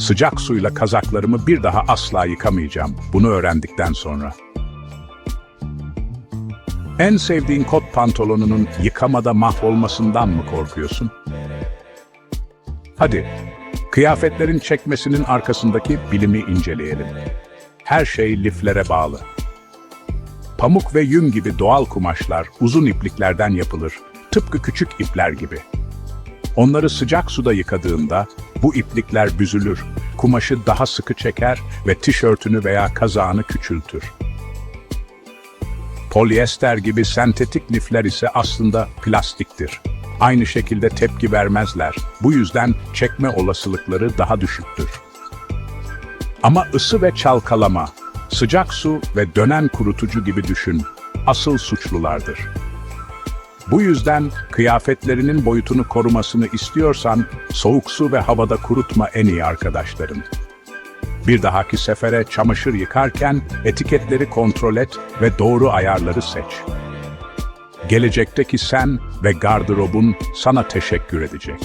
Sıcak suyla kazaklarımı bir daha asla yıkamayacağım. Bunu öğrendikten sonra. En sevdiğin kot pantolonunun yıkamada mahvolmasından mı korkuyorsun? Hadi, kıyafetlerin çekmesinin arkasındaki bilimi inceleyelim. Her şey liflere bağlı. Pamuk ve yün gibi doğal kumaşlar uzun ipliklerden yapılır, tıpkı küçük ipler gibi. Onları sıcak suda yıkadığında bu iplikler büzülür, kumaşı daha sıkı çeker ve tişörtünü veya kazağını küçültür. Polyester gibi sentetik lifler ise aslında plastiktir. Aynı şekilde tepki vermezler. Bu yüzden çekme olasılıkları daha düşüktür. Ama ısı ve çalkalama, sıcak su ve dönen kurutucu gibi düşün, asıl suçlulardır. Bu yüzden kıyafetlerinin boyutunu korumasını istiyorsan soğuk su ve havada kurutma en iyi arkadaşların. Bir dahaki sefere çamaşır yıkarken etiketleri kontrol et ve doğru ayarları seç. Gelecekteki sen ve gardırobun sana teşekkür edecek.